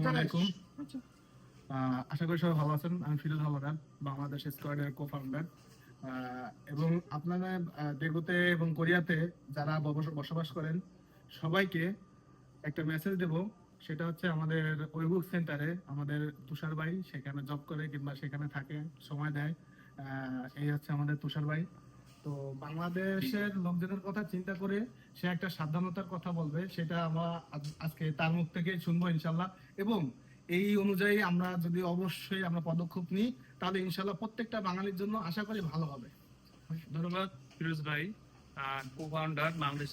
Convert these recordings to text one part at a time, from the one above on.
আসসালামু আলাইকুম। আশা করি সবাই ভালো আছেন। আমি ফিরোজ হাওলাদার বাংলাদেশ স্কোয়াডের কো ফাউন্ডার এবং আপনারা দেগুতে এবং কোরিয়াতে যারা বসবাস করেন সবাইকে একটা মেসেজ দেব। সেটা হচ্ছে আমাদের ওয়েবুক সেন্টারে আমাদের তুষার ভাই সেখানে জব করে কিংবা সেখানে থাকে সময় দেয়। আহ, এই হচ্ছে আমাদের তুষার ভাই। তো বাংলাদেশের লোকজনের কথা চিন্তা করে সে একটা সাবধানতার কথা বলবে, সেটা আমরা আজকে তার মুখ থেকে শুনব ইনশাল্লাহ এবং এই অনুযায়ী আমরা যদি অবশ্যই আমরা পদক্ষেপ নিই, তাহলে ইনশাল্লাহ প্রত্যেকটা বাঙালির জন্য আশা করি ভালো হবে। ধন্যবাদ ফিরোজ ভাই কো ফাউন্ডার বাংলাদেশ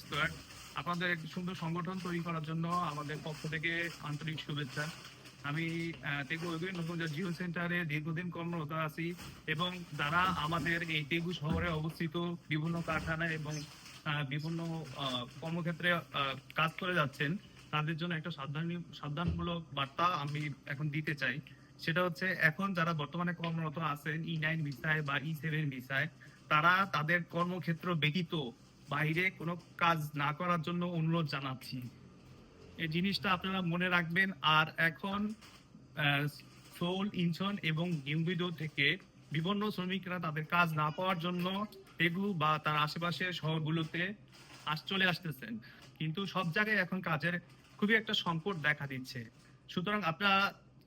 আপনাদের একটি সুন্দর সংগঠন তৈরি করার জন্য আমাদের পক্ষ থেকে আন্তরিক শুভেচ্ছা। আমি তেগু নতুনজা জিও সেন্টারে দীর্ঘদিন কর্মরত আছি এবং যারা আমাদের এই তেগু শহরে অবস্থিত বিভিন্ন কারখানায় এবং বিভিন্ন কর্মক্ষেত্রে কাজ করে যাচ্ছেন। তাদের জন্য একটা সাবধান, সাবধানমূলক বার্তা আমি এখন দিতে চাই। সেটা হচ্ছে, এখন যারা বর্তমানে কর্মরত আছেন ই নাইন ভিসায় বা ই সেভেন ভিসায় তারা তাদের কর্মক্ষেত্র ব্যতীত বাইরে কোনো কাজ না করার জন্য অনুরোধ জানাচ্ছি। এই জিনিসটা আপনারা মনে রাখবেন। আর এখন সোল ইনচন এবং গিম্বিডো থেকে বিভিন্ন শ্রমিকরা তাদের কাজ না পাওয়ার জন্য তেগু বা তার আশেপাশের শহরগুলোতে আস, চলে আসতেছেন। কিন্তু সব জায়গায় এখন কাজের খুবই একটা সংকট দেখা দিচ্ছে। সুতরাং আপনারা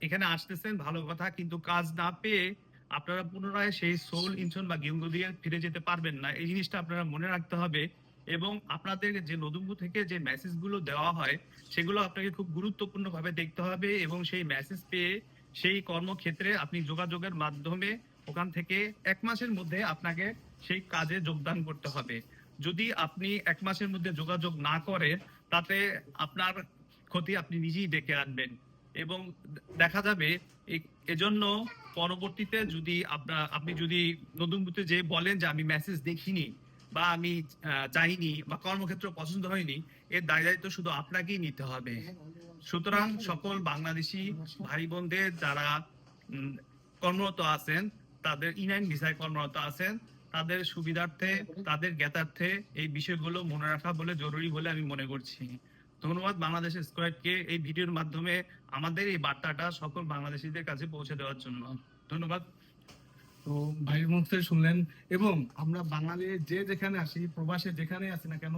এখানে আসতেছেন, ভালো কথা, কিন্তু কাজ না পেয়ে আপনারা পুনরায় সেই সোল ইনচন বা গিম্বো দিয়ে ফিরে যেতে পারবেন না। এই জিনিসটা আপনারা মনে রাখতে হবে। এবং আপনাদের যে নদুম্বু থেকে যে মেসেজগুলো দেওয়া হয়, সেগুলো আপনাকে খুব গুরুত্বপূর্ণ ভাবে দেখতে হবে এবং সেই মেসেজ পেয়ে সেই কর্মক্ষেত্রে আপনি যোগাযোগের মাধ্যমে ওখান থেকে এক মাসের মধ্যে আপনাকে সেই কাজে যোগদান করতে হবে। যদি আপনি এক মাসের মধ্যে যোগাযোগ না করেন, তাতে আপনার ক্ষতি আপনি নিজেই ডেকে আনবেন। এবং দেখা যাবে এজন্য পরবর্তীতে যদি আপনার আপনি যদি নতুন যে বলেন যে আমি মেসেজ দেখিনি বা আমি চাইনি বা কর্মক্ষেত্র পছন্দ হয়নি, এর দায় দায়িত্ব শুধু আপনাকেই নিতে হবে। সুতরাং সকল বাংলাদেশি ভাই বোনদের যারা কর্মরত আছেন, তাদের ইনাইন ভিসায় কর্মরত আছেন, তাদের সুবিধার্থে, তাদের জ্ঞাতার্থে এই বিষয়গুলো মনে রাখা বলে জরুরি বলে আমি মনে করছি। ধন্যবাদ বাংলাদেশ স্কোয়াডকে এই ভিডিওর মাধ্যমে আমাদের এই বার্তাটা সকল বাংলাদেশিদের কাছে পৌঁছে দেওয়ার জন্য। ধন্যবাদ। তো ভাই মুখ শুনলেন এবং আমরা বাঙালি যে যেখানে আসি, প্রবাসে যেখানে আসি না কেন,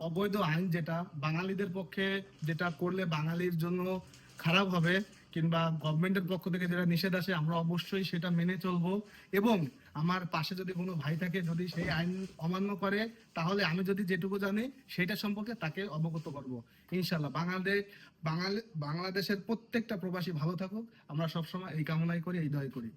অবৈধ আইন যেটা বাঙালিদের পক্ষে যেটা করলে বাঙালির জন্য খারাপ হবে কিংবা গভর্নমেন্টের পক্ষ থেকে যেটা নিষেধ আসে, আমরা অবশ্যই সেটা মেনে চলবো। এবং আমার পাশে যদি কোনো ভাই থাকে, যদি সেই আইন অমান্য করে, তাহলে আমি যদি যেটুকু জানি, সেটা সম্পর্কে তাকে অবগত করব। ইনশাল্লাহ বাংলাদেশ বাঙালি, বাংলাদেশের প্রত্যেকটা প্রবাসী ভালো থাকুক। আমরা সবসময় এই কামনাই করি, এই দয় করি।